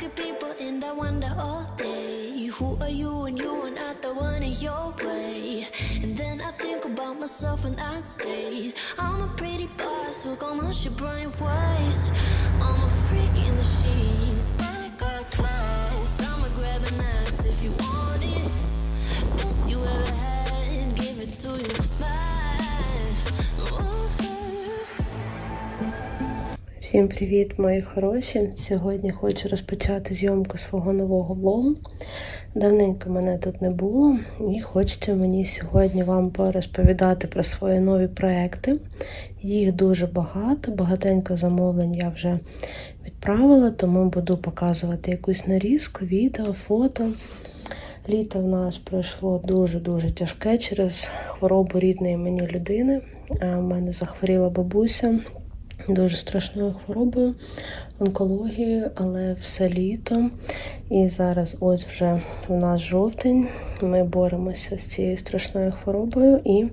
look at people and I wonder all day Who are you when you are not the one in your way? And then I think about myself and I stayed I'm a pretty boss, look on my shit bright waist I'm a freak in the sheets, but I got class I'ma grab an ass if you want it. Best you ever had, give it to you Всім привіт, мої хороші! Сьогодні хочу розпочати зйомку свого нового влогу. Давненько мене тут не було, і хочеться мені сьогодні вам порозповідати про свої нові проекти. Їх дуже багато, багатенько замовлень я вже відправила, тому буду показувати якусь нарізку, відео, фото. Літо в нас пройшло дуже-дуже тяжке через хворобу рідної мені людини. А в мене захворіла бабуся дуже страшною хворобою, онкологією, але все літо. І зараз ось вже у нас жовтень. Ми боремося з цією страшною хворобою, і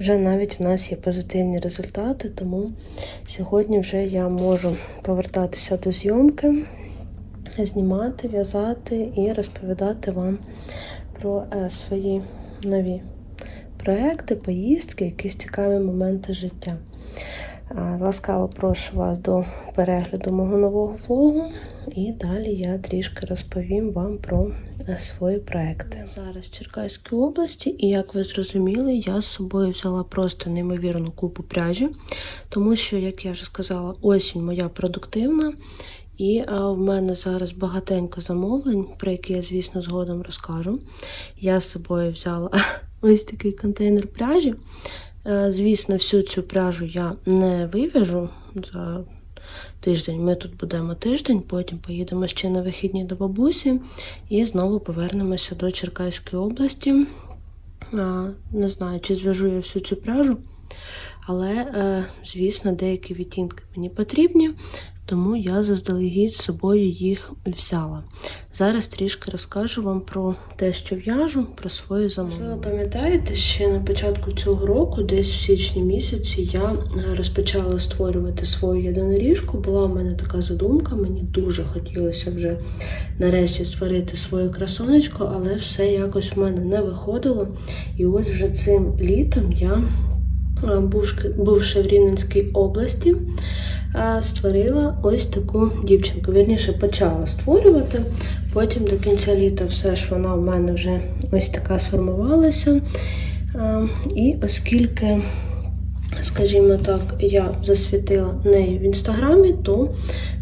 вже навіть в нас є позитивні результати. Тому сьогодні вже я можу повертатися до зйомки, знімати, в'язати і розповідати вам про е, свої нові проекти, поїздки, якісь цікаві моменти життя. А, Ласкаво прошу вас до перегляду мого нового влогу, і далі я трішки розповім вам про е, свої проекти. Зараз в Черкаській області, і як ви зрозуміли, я з собою взяла просто неймовірну купу пряжі, тому що, як я вже сказала, осінь моя продуктивна. І а, в мене зараз багатенько замовлень, про які я, звісно, згодом розкажу. Я з собою взяла ось такий контейнер пряжі. Е, Звісно, всю цю пряжу я не вив'яжу за тиждень. Ми тут будемо тиждень, потім поїдемо ще на вихідні до бабусі і знову повернемося до Черкаської області. Не знаю, чи зв'яжу я всю цю пряжу, але, е, звісно, деякі відтінки мені потрібні, тому я заздалегідь з собою їх взяла. Зараз трішки розкажу вам про те, що в'яжу, про свої замовлення. Ви пам'ятаєте, ще на початку цього року, десь в січні місяці, я е, розпочала створювати свою єдиноріжку. Була у мене така задумка, мені дуже хотілося вже нарешті створити свою красонечку, але все якось в мене не виходило. І ось вже цим літом я, е, бувши в Рівненській області, створила ось таку дівчинку. Вірніше почала створювати. Потім до кінця літа все ж вона в мене вже ось така сформувалася. І оскільки, скажімо так, я засвітила нею в інстаграмі, то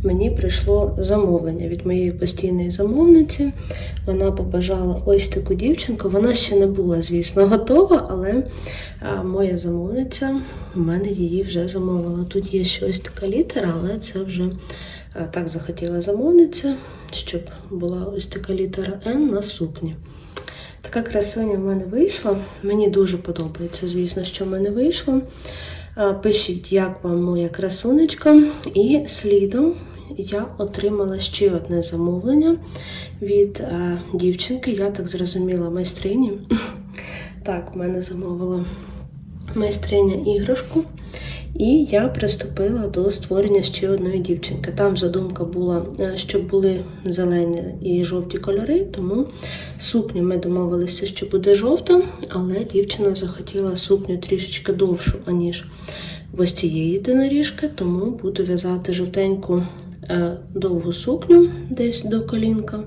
мені прийшло замовлення від моєї постійної замовниці. Вона побажала ось таку дівчинку. Вона ще не була, звісно, готова, але а, моя замовниця в мене її вже замовила. Тут є ще ось така літера, але це вже а, так захотіла замовниця, щоб була ось така літера Н на сукні. Така красуня в мене вийшла. Мені дуже подобається, звісно, що в мене вийшло. Пишіть, як вам моя красунечка. І слідом я отримала ще одне замовлення від е, дівчинки. Я так зрозуміла, майстрині. Так, в мене замовила майстриня іграшку. І я приступила до створення ще одної дівчинки. Там задумка була, е, щоб були зелені і жовті кольори, тому сукню ми домовилися, що буде жовта, але дівчина захотіла сукню трішечки довшу, аніж ось цієї єдиноріжки, тому буду в'язати жовтеньку довгу сукню десь до колінка.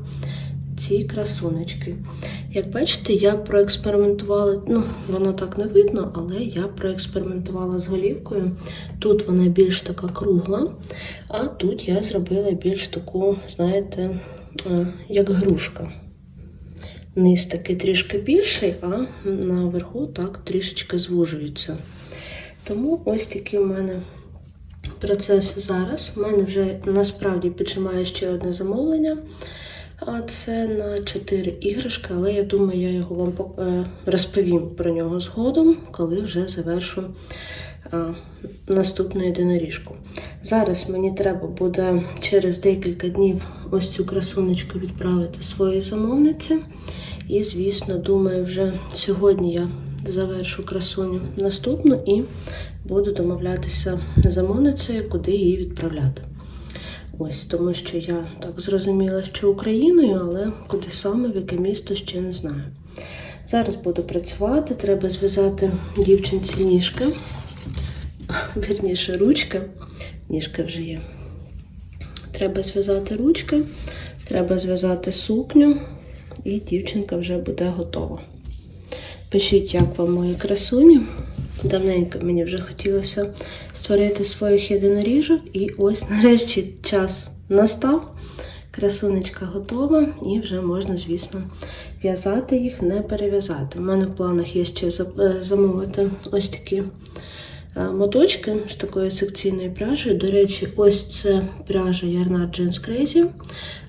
Ці красунечки. Як бачите, я проекспериментувала, ну, воно так не видно, але я проекспериментувала з голівкою. Тут вона більш така кругла, а тут я зробила більш таку, знаєте, е, як грушка. Низ такий трішки більший, а наверху так трішечки звужується. Тому ось такі в мене процеси зараз. У мене вже насправді піджимає ще одне замовлення. А це на 4 іграшки, але я думаю, я його вам е, розповім про нього згодом, коли вже завершу е, наступну єдиноріжку. Зараз мені треба буде через декілька днів ось цю красунечку відправити своїй замовниці. І, звісно, думаю, вже сьогодні я завершу красуню наступну і буду домовлятися замовницею, куди її відправляти. Ось, тому що я так зрозуміла, що Україною, але куди саме, в яке місто ще не знаю. Зараз буду працювати, треба зв'язати дівчинці ніжки, вірніше ручки. Ніжки вже є. Треба зв'язати ручки, треба зв'язати сукню, і дівчинка вже буде готова. Пишіть, як вам мої красуні. Давненько мені вже хотілося створити своїх єдиноріжок, і ось нарешті час настав. Красунечка готова, і вже можна, звісно, в'язати їх, не перев'язати. У мене в планах є ще е, замовити ось такі е, моточки з такою секційною пряжею. До речі, ось це пряжа Yarnard Jeans Crazy,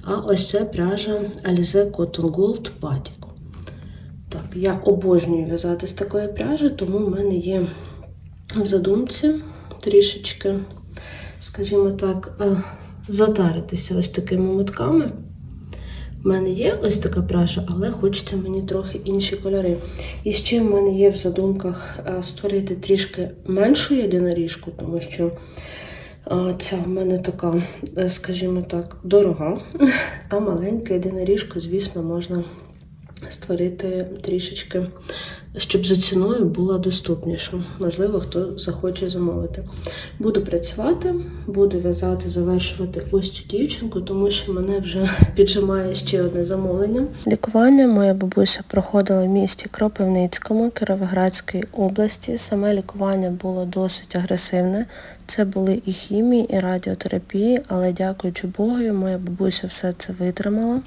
а ось це пряжа Alize Cotton Gold Batik. Так, я обожнюю в'язати з такої пряжі, тому в мене є в задумці трішечки, скажімо так, е, затаритися ось такими мотками. У мене є ось така пряжа, але хочеться мені трохи інші кольори. І ще в мене є в задумках е, створити трішки меншу єдиноріжку, тому що е, ця в мене така, скажімо так, дорога. А маленька єдиноріжку, звісно, можна створити трішечки, щоб за ціною була доступніша. Можливо, хто захоче замовити. Буду працювати, буду в'язати, завершувати ось цю дівчинку, тому що мене вже піджимає ще одне замовлення. Лікування моя бабуся проходила в місті Кропивницькому, Кіровоградській області. Саме лікування було досить агресивне. Це були і хімії, і радіотерапії, але дякуючи Богу, моя бабуся все це витримала.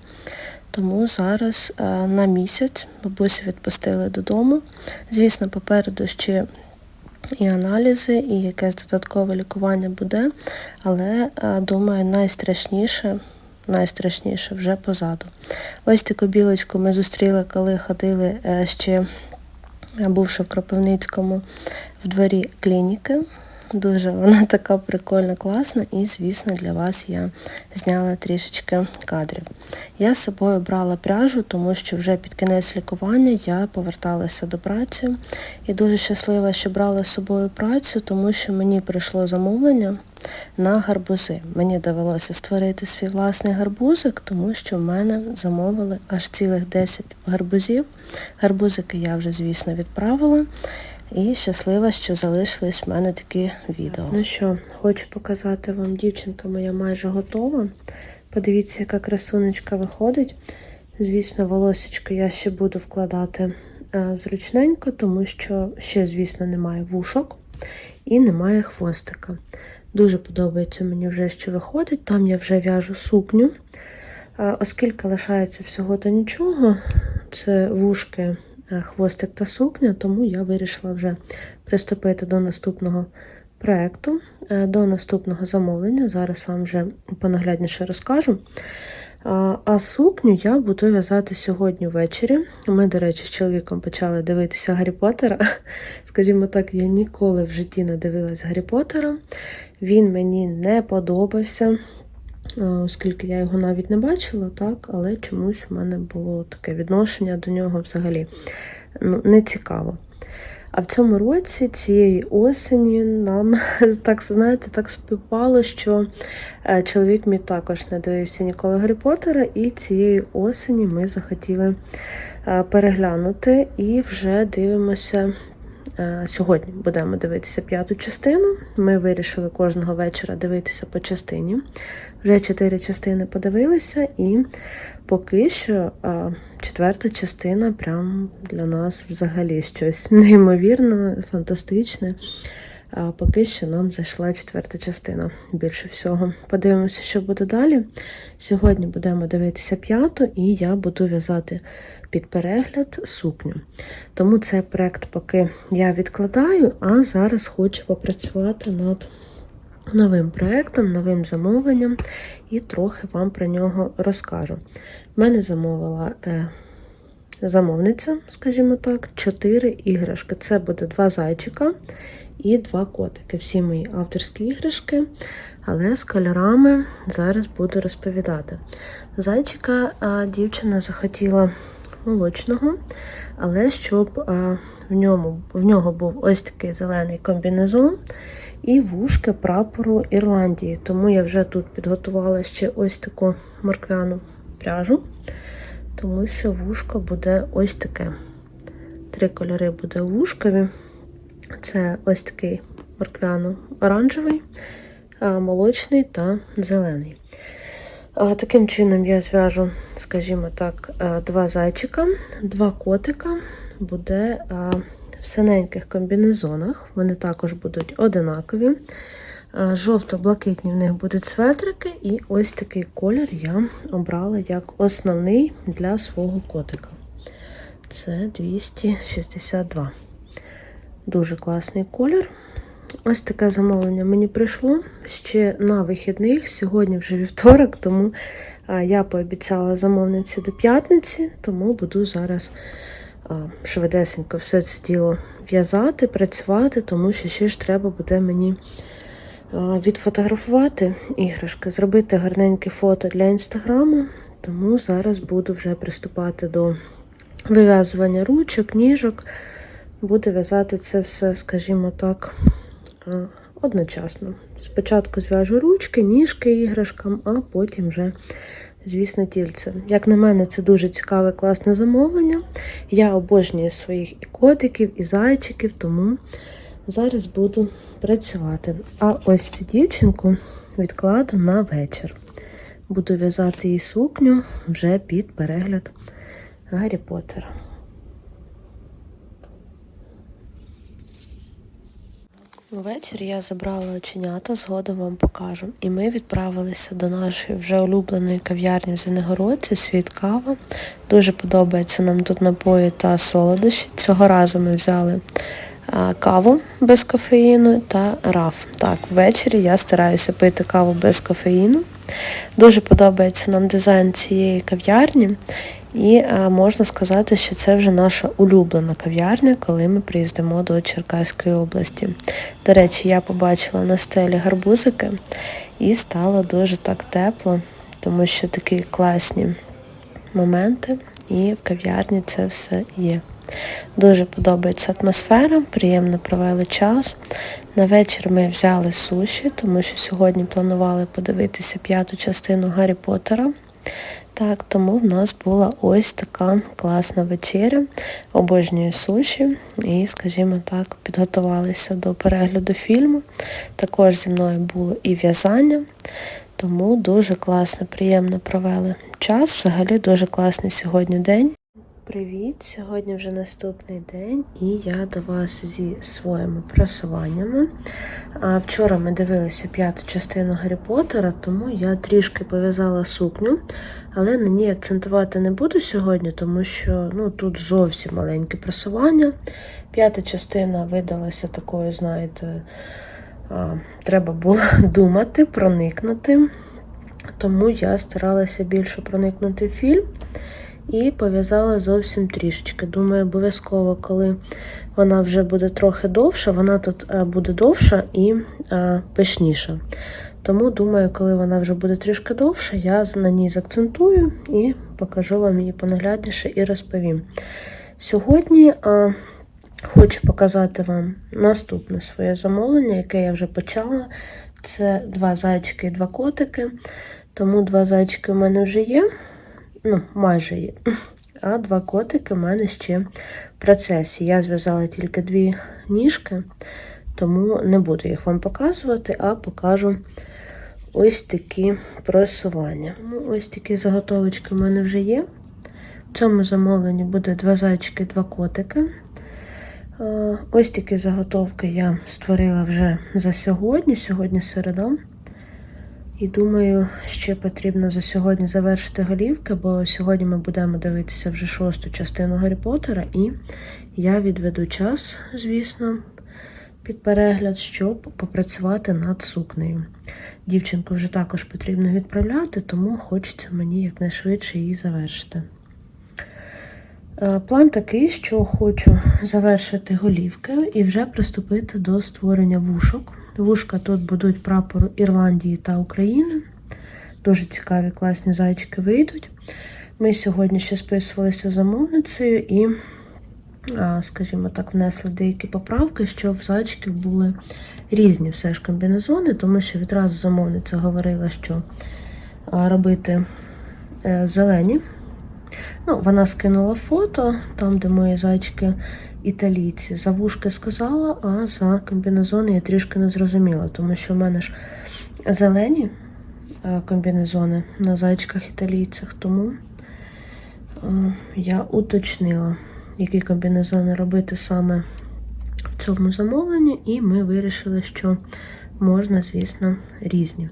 Тому зараз е, на місяць бабусю відпустили додому. Звісно, попереду ще і аналізи, і якесь додаткове лікування буде, але е, думаю, найстрашніше. Найстрашніше вже позаду. Ось таку білочку ми зустріли, коли ходили е, ще, бувши в Кропивницькому, в дворі клініки. Дуже вона така прикольна, класна, і, звісно, для вас я зняла трішечки кадрів. Я з собою брала пряжу, тому що вже під кінець лікування я поверталася до праці. І дуже щаслива, що брала з собою працю, тому що мені прийшло замовлення на гарбузи. Мені довелося створити свій власний гарбузик, тому що в мене замовили аж цілих 10 гарбузів. Гарбузики я вже, звісно, відправила. І щаслива, що залишились в мене такі відео. Ну що, хочу показати вам, дівчинка моя майже готова. Подивіться, яка красунечка виходить. Звісно, волосечко я ще буду вкладати е, зручненько, тому що ще, звісно, немає вушок і немає хвостика. Дуже подобається мені вже, що виходить. Там я вже в'яжу сукню. Е, Оскільки лишається всього то нічого, це вушки, хвостик та сукня, тому я вирішила вже приступити до наступного проєкту, е, до наступного замовлення. Зараз вам вже понаглядніше розкажу. А, сукню я буду в'язати сьогодні ввечері. Ми, до речі, з чоловіком почали дивитися Гаррі Поттера. Скажімо так, я ніколи в житті не дивилась Гаррі Поттера. Він мені не подобався, оскільки я його навіть не бачила, так, але чомусь в мене було таке відношення до нього взагалі ну, не цікаво. А в цьому році, цієї осені, нам так знаєте, так співпало, що е, чоловік мій також не дивився ніколи Гаррі Поттера, і цієї осені ми захотіли е, переглянути і вже дивимося. Е, Сьогодні будемо дивитися п'яту частину. Ми вирішили кожного вечора дивитися по частині. Вже чотири частини подивилися, і поки що четверта частина прям для нас взагалі щось неймовірне, фантастичне. А поки що нам зайшла четверта частина більше всього. Подивимося, що буде далі. Сьогодні будемо дивитися п'яту, і я буду в'язати під перегляд сукню. Тому цей проект поки я відкладаю, а зараз хочу попрацювати над новим проектом, новим замовленням і трохи вам про нього розкажу. В мене замовила е, замовниця, скажімо так, 4 іграшки. Це буде два зайчика і два котики. Всі мої авторські іграшки, але з кольорами зараз буду розповідати. Зайчика дівчина захотіла молочного, але щоб а, в, ньому, в нього був ось такий зелений комбінезон. і вушки прапору Ірландії. Тому я вже тут підготувала ще ось таку морквяну пряжу, тому що вушко буде ось таке. Три кольори буде вушкові. Це ось такий морквяно-оранжевий, молочний та зелений. Таким чином я зв'яжу, скажімо так, два зайчика, два котика. Буде в синеньких комбінезонах. Вони також будуть одинакові. Жовто-блакитні в них будуть светрики, і ось такий колір я обрала як основний для свого котика. Це 262. Дуже класний колір. Ось таке замовлення мені прийшло ще на вихідних. Сьогодні вже вівторок, тому я пообіцяла замовниці до п'ятниці, тому буду зараз швидесенько все це діло в'язати, працювати, тому що ще ж треба буде мені відфотографувати іграшки, зробити гарненьке фото для інстаграму. Тому зараз буду вже приступати до вив'язування ручок, ніжок. Буду в'язати це все, скажімо так, одночасно. Спочатку зв'яжу ручки, ніжки іграшкам, а потім вже, звісно, тільце. Як на мене, це дуже цікаве, класне замовлення. Я обожнюю своїх і котиків, і зайчиків, тому зараз буду працювати. А ось цю дівчинку відкладу на вечір. Буду в'язати їй сукню вже під перегляд Гаррі Поттера. Ввечері я забрала оченята, згодом вам покажу. І ми відправилися до нашої вже улюбленої кав'ярні в Зенегородці, світ кава. Дуже подобається нам тут напої та солодощі. Цього разу ми взяли каву без кофеїну та раф. Так, ввечері я стараюся пити каву без кофеїну. Дуже подобається нам дизайн цієї кав'ярні. І а, можна сказати, що це вже наша улюблена кав'ярня, коли ми приїздимо до Черкаської області. До речі, я побачила на стелі гарбузики і стало дуже так тепло, тому що такі класні моменти, і в кав'ярні це все є. Дуже подобається атмосфера, приємно провели час. На вечір ми взяли суші, тому що сьогодні планували подивитися п'яту частину Гаррі Поттера. Так, тому в нас була ось така класна вечеря. Обожнюю суші і, скажімо так, підготувалися до перегляду фільму. Також зі мною було і в'язання, тому дуже класно, приємно провели час. Взагалі дуже класний сьогодні день. Привіт! Сьогодні вже наступний день, і я до вас зі своїми просуваннями. Вчора ми дивилися п'яту частину Гаррі Поттера, тому я трішки пов'язала сукню, але на ній акцентувати не буду сьогодні, тому що ну, тут зовсім маленьке просування. П'ята частина видалася такою, знаєте, треба було думати, проникнути. Тому я старалася більше проникнути в фільм і пов'язала зовсім трішечки. Думаю, обов'язково, коли вона вже буде трохи довша, вона тут е, буде довша і е, пишніша. Тому, думаю, коли вона вже буде трішки довша, я на ній закцентую і покажу вам її понаглядніше і розповім. Сьогодні а, хочу показати вам наступне своє замовлення, яке я вже почала. Це два зайчики і два котики. Тому два зайчики у мене вже є ну, майже є. А два котики в мене ще в процесі. Я зв'язала тільки дві ніжки, тому не буду їх вам показувати, а покажу ось такі просування. Ось такі заготовочки в мене вже є. В цьому замовленні буде два зайчики, два котики. Ось такі заготовки я створила вже за сьогодні. Сьогодні середа. І думаю, ще потрібно за сьогодні завершити голівки, бо сьогодні ми будемо дивитися вже шосту частину Гаррі Поттера, і я відведу час, звісно, під перегляд, щоб попрацювати над сукнею. Дівчинку вже також потрібно відправляти, тому хочеться мені якнайшвидше її завершити. Е, План такий, що хочу завершити голівки і вже приступити до створення вушок. Вушка тут будуть прапору Ірландії та України. Дуже цікаві, класні зайчики вийдуть. Ми сьогодні ще списувалися з замовницею, і скажімо так, внесли деякі поправки, щоб в зайчиків були різні все ж комбінезони, тому що відразу замовниця говорила, що робити е, зелені. Ну, вона скинула фото, там, де мої зайчики італійці. За вушки сказала, а за комбінезони я трішки не зрозуміла, тому що в мене ж зелені е, комбінезони на зайчиках італійцях, тому е, я уточнила, які комбінезони робити саме в цьому замовленні, і ми вирішили, що можна, звісно, різні.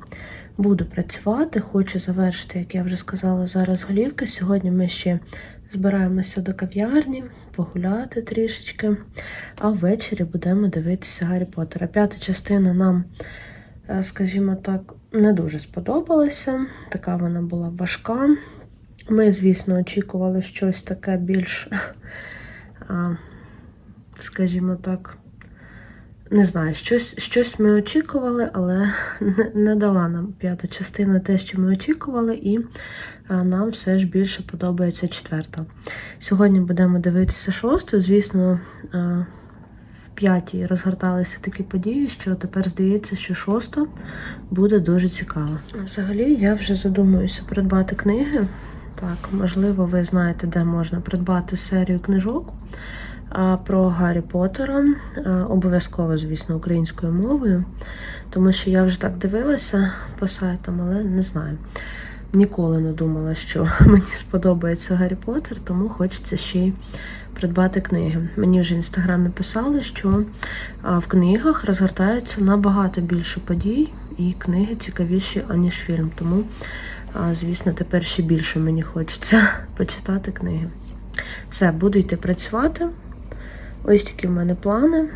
Буду працювати, хочу завершити, як я вже сказала, зараз голівки. Сьогодні ми ще збираємося до кав'ярні, погуляти трішечки, а ввечері будемо дивитися Гаррі Поттера. П'ята частина нам, е, скажімо так, не дуже сподобалася. Така вона була важка. Ми, звісно, очікували щось таке більш, скажімо так, не знаю, щось, щось ми очікували, але не, не дала нам п'ята частина те, що ми очікували, і нам все ж більше подобається четверта. Сьогодні будемо дивитися шосту. Звісно, в п'ятій розгорталися такі події, що тепер здається, що шоста буде дуже цікава. Взагалі, я вже задумуюся придбати книги. Так, можливо, ви знаєте, де можна придбати серію книжок про Гаррі Поттера. Обов'язково, звісно, українською мовою, тому що я вже так дивилася по сайтам, але не знаю. Ніколи не думала, що мені сподобається Гаррі Поттер, тому хочеться ще й придбати книги. Мені вже в інстаграмі писали, що в книгах розгортається набагато більше подій, і книги цікавіші, аніж фільм. Тому, а, звісно, тепер ще більше мені хочеться почитати книги. Все, буду йти працювати. Ось такі в мене плани.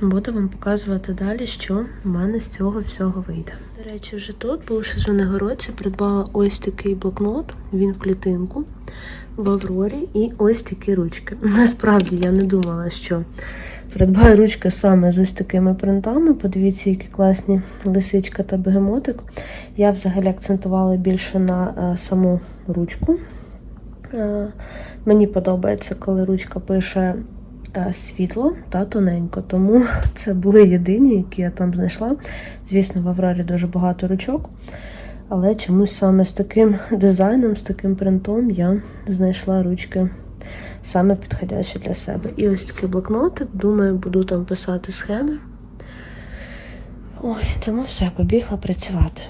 Буду вам показувати далі, що в мене з цього всього вийде. До речі, вже тут, бувши Звенигородці, придбала ось такий блокнот, він в клітинку в Аврорі, і ось такі ручки. Насправді я не думала, що придбаю ручки саме з ось такими принтами. Подивіться, які класні лисичка та бегемотик. Я взагалі акцентувала більше на е, саму ручку. Е, Мені подобається, коли ручка пише е, світло та тоненько. Тому це були єдині, які я там знайшла. Звісно, в Аврорі дуже багато ручок. Але чомусь саме з таким дизайном, з таким принтом я знайшла ручки саме підходяще для себе. І ось такий блокнотик. Думаю, буду там писати схеми. Ой, тому все, побігла працювати.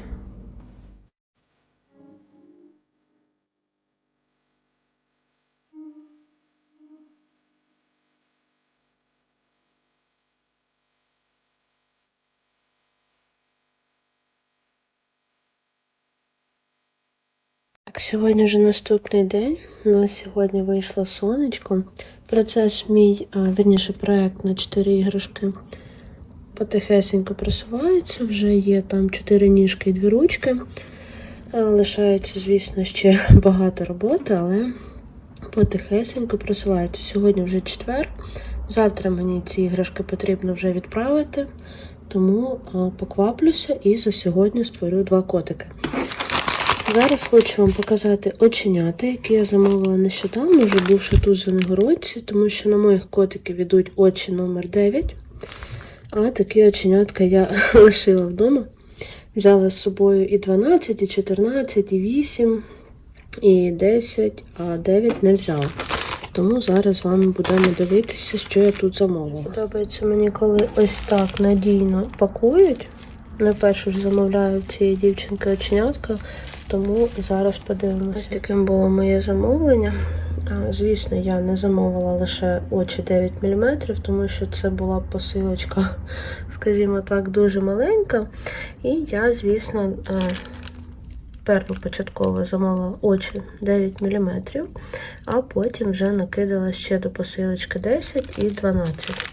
Сьогодні вже наступний день. На сьогодні вийшло сонечко. Процес мій, а, вірніше, проект на 4 іграшки потихесенько просувається. Вже є там 4 ніжки і 2 ручки. А, Лишається, звісно, ще багато роботи, але потихесенько просувається. Сьогодні вже четвер. Завтра мені ці іграшки потрібно вже відправити, тому а, покваплюся і за сьогодні створю два котики. Зараз хочу вам показати оченята, які я замовила нещодавно, вже бувши тут за Негородці, тому що на моїх котиків ідуть очі номер 9 а такі оченятка я лишила вдома. Взяла з собою і 12, і 14, і 8, і 10, а 9 не взяла. Тому зараз з вами будемо дивитися, що я тут замовила. Подобається мені, коли ось так надійно пакують. Не перше ж замовляю цієї дівчинки оченятка, тому зараз подивимося. Таким було моє замовлення. Звісно, я не замовила лише очі 9 мм, тому що це була посилочка, скажімо так, дуже маленька. І я, звісно, первопочатково замовила очі 9 мм, а потім вже накидала ще до посилочки 10 і 12.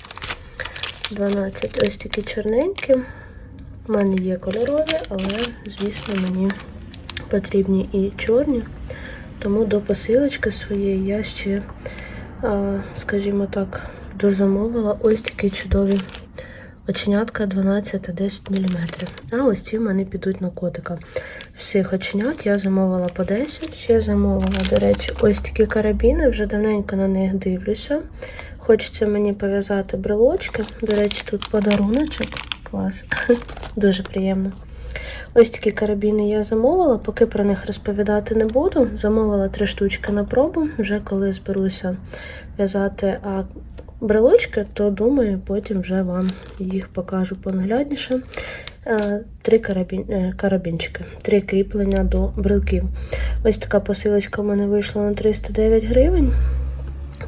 12 ось такі чорненькі. У мене є кольорові, але, звісно, мені потрібні і чорні. Тому до посилочки своєї я ще, скажімо так, дозамовила ось такі чудові Оченятка 12 та 10 мм. А ось ці в мене підуть на котика. Всіх оченят я замовила по 10. Ще замовила, до речі, ось такі карабіни, вже давненько на них дивлюся. Хочеться мені пов'язати брелочки. До речі, тут подаруночок. Клас. Дуже приємно. Ось такі карабіни я замовила, поки про них розповідати не буду. Замовила три штучки на пробу. Вже коли зберуся в'язати брелочки, то думаю, потім вже вам їх покажу понаглядніше. Е, Три карабін, е, карабінчики, три кріплення до брелків. Ось така посилочка в мене вийшла на 309 гривень,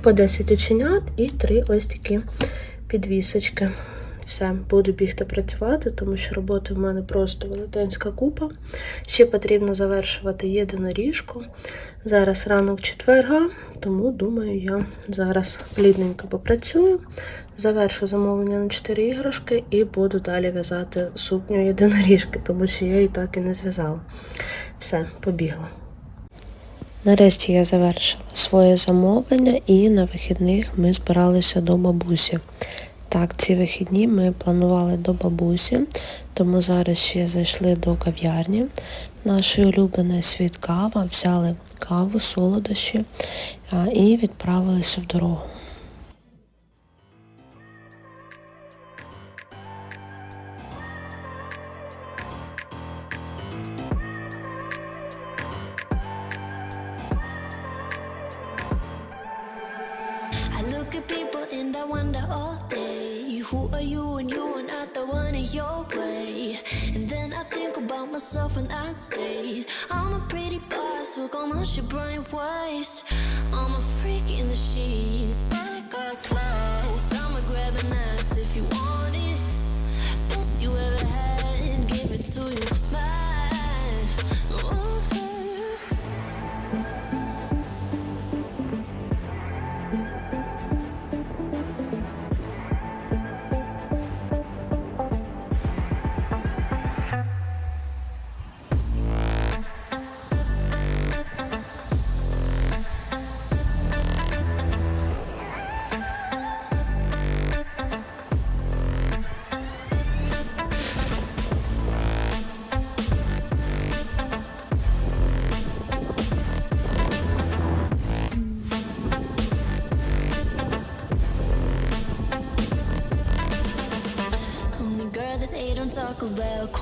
по 10 оченят і три ось такі підвісочки. Все, буду бігти працювати, тому що роботи в мене просто велетенська купа. Ще потрібно завершувати єдиноріжку. Зараз ранок четверга, тому думаю, я зараз плідненько попрацюю, завершу замовлення на 4 іграшки і буду далі в'язати сукню єдиноріжки, тому що я її так і не зв'язала. Все, побігла. Нарешті я завершила своє замовлення і на вихідних ми збиралися до бабусі. Так, ці вихідні ми планували до бабусі, тому зараз ще зайшли до кав'ярні нашої улюбленої світ кава, взяли каву, солодощі і відправилися в дорогу. People and I wonder all day Who are you and you are not the one in your way? And then I think about myself and I stay I'm a pretty boss, look almost your brain waves I'm a freak in the sheets, but I got class I'ma grab an ass if you want it. Best you ever had, give it to you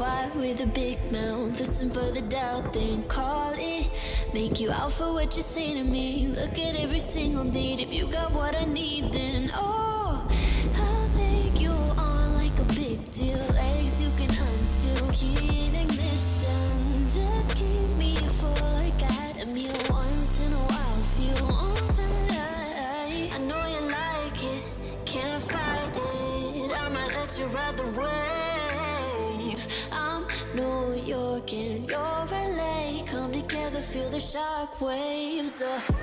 Quiet with a big mouth. Listen for the doubt, then call it. Make you out for what you say to me. Look at every single date. If you got what so